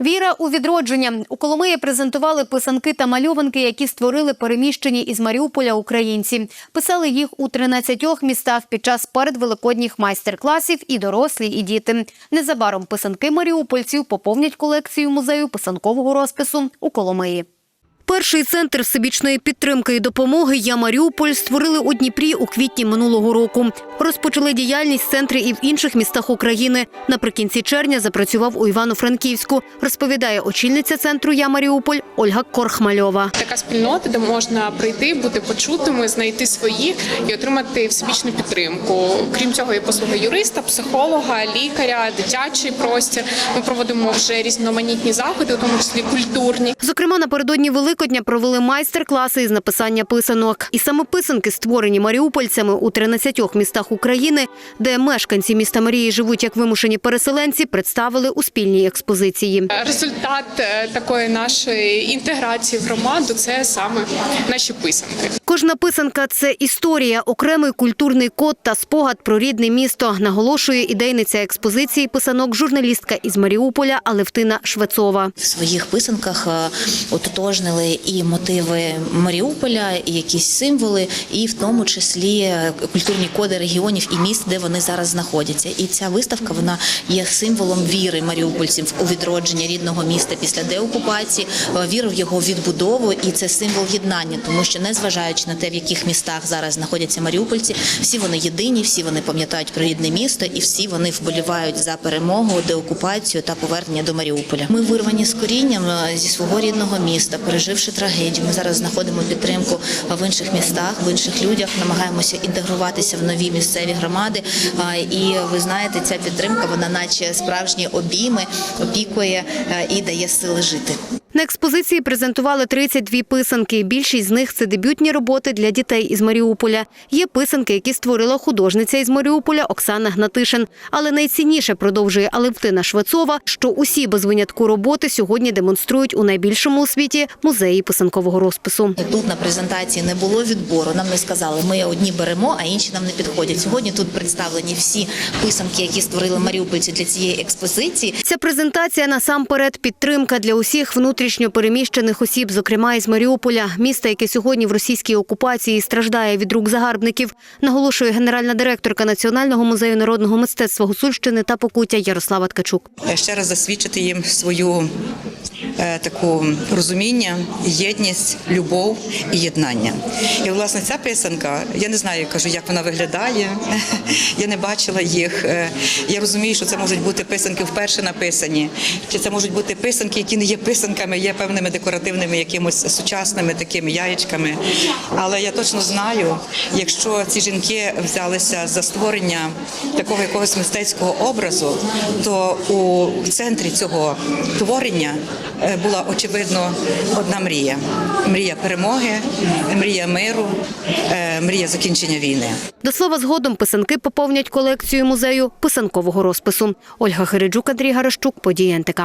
Віра у відродження у Коломиї презентували писанки та мальованки, які створили переміщені із Маріуполя українці. Писали їх у 13 містах під час передвеликодніх майстер-класів і дорослі, і діти. Незабаром писанки маріупольців поповнять колекцію музею писанкового розпису у Коломиї. Перший центр всебічної підтримки і допомоги «Я Маріуполь» створили у Дніпрі у квітні минулого року. Розпочали діяльність центри і в інших містах України. Наприкінці червня запрацював у Івано-Франківську, розповідає очільниця центру «Я Маріуполь» Ольга Корхмальова. Така спільнота, де можна прийти, бути почутими, знайти свої і отримати всебічну підтримку. Крім цього, є послуги юриста, психолога, лікаря, дитячий простір. Ми проводимо вже різноманітні заходи, у тому числі культурні. Зокрема, напередодні Великодня провели майстер-класи із написання писанок. І саме писанки, створені маріупольцями у 13 містах України, де мешканці міста Марії живуть як вимушені переселенці, представили у спільній експозиції. Результат е, такої нашої інтеграції в громаду це саме наші писанки. Кожна писанка це історія, окремий культурний код та спогад про рідне місто, наголошує ідейниця експозиції писанок журналістка із Маріуполя Алевтина Швецова. В своїх писанках е, і мотиви Маріуполя, і якісь символи, і в тому числі культурні коди регіонів і міст, де вони зараз знаходяться. І ця виставка вона є символом віри маріупольців у відродження рідного міста після деокупації, е, віри в його відбудову, і це символ єднання, тому що незважаючи на те, в яких містах зараз знаходяться маріупольці, всі вони єдині, всі вони пам'ятають про рідне місто, і всі вони вболівають за перемогу, деокупацію та повернення до Маріуполя. Ми вирвані з корінням е, зі свого рідного міста, переживши трагедію. Ми зараз знаходимо підтримку в інших містах, в інших людях, намагаємося інтегруватися в нові місцеві громади. І ви знаєте, ця підтримка, вона наче справжні обійми, опікує е, і дає сили жити. На експозиції презентували 32 писанки. Більшість з них це дебютні роботи для дітей із Маріуполя. Є писанки, які створила художниця із Маріуполя Оксана Гнатишин. Але найцінніше продовжує Алевтина Швецова, що усі без винятку роботи сьогодні демонструють у найбільшому у світі музеї писанкового розпису. Тут на презентації не було відбору. Нам не сказали, ми одні беремо, а інші нам не підходять. Сьогодні тут представлені всі писанки, які створили маріупольці для цієї експозиції. Ця презентація насамперед підтримка для усіх внутрішньо переміщених осіб, зокрема із Маріуполя, міста, яке сьогодні в російській окупації страждає від рук загарбників, наголошує генеральна директорка Національного музею народного мистецтва Гусульщини та Покуття Ярослава Ткачук. ще раз засвідчити їм свою таку розуміння, єдність, любов і єднання. І власне ця писанка, я не знаю, кажу, як вона виглядає. Я не бачила їх. Е, Я розумію, що це можуть бути писанки вперше написані, чи це можуть бути писанки, які не є писанками, є певними декоративними якимось сучасними такими яєчками. Але я точно знаю, якщо ці жінки взялися за створення такого якогось мистецького образу, то у центрі цього творення е, була очевидно одна мрія: мрія перемоги, мрія миру, е, мрія закінчення війни. До слова, згодом писанки поповнять колекцію музею писанкового розпису. Ольга Хереджук, Андрій Гарашчук, події НТК.